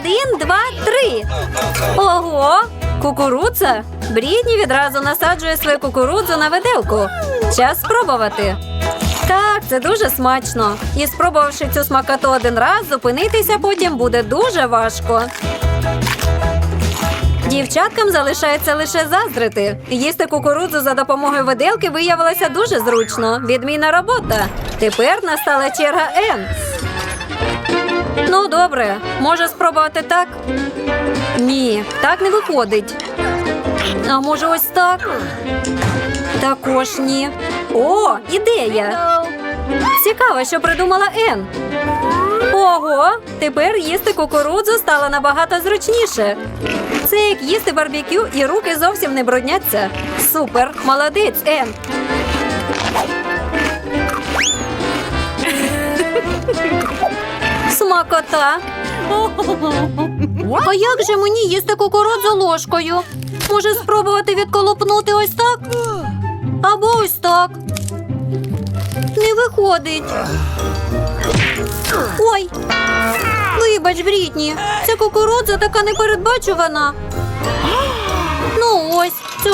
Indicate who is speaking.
Speaker 1: Один, два, три. Ого! Кукурудза? Брітні відразу насаджує свою кукурудзу на виделку. Час спробувати. Так, це дуже смачно. І спробувавши цю смакоту один раз, зупинитися потім буде дуже важко. Дівчаткам залишається лише заздрити. Їсти кукурудзу за допомогою виделки виявилося дуже зручно. Відмінна робота. Тепер настала черга Н. Ну, добре, може спробувати так? Ні, так не виходить. А може ось так? Також ні. О, ідея! Цікаво, що придумала Ен. Ого, тепер їсти кукурудзу стало набагато зручніше. Це як їсти барбекю і руки зовсім не брудняться. Супер, молодець, Ен. Смакота. А як же мені їсти кукурудзу ложкою? Може спробувати відколупнути ось так? Або ось так. Не виходить. Ой. Вибач, Брітні, ця кукурудза така непередбачувана. Ну ось,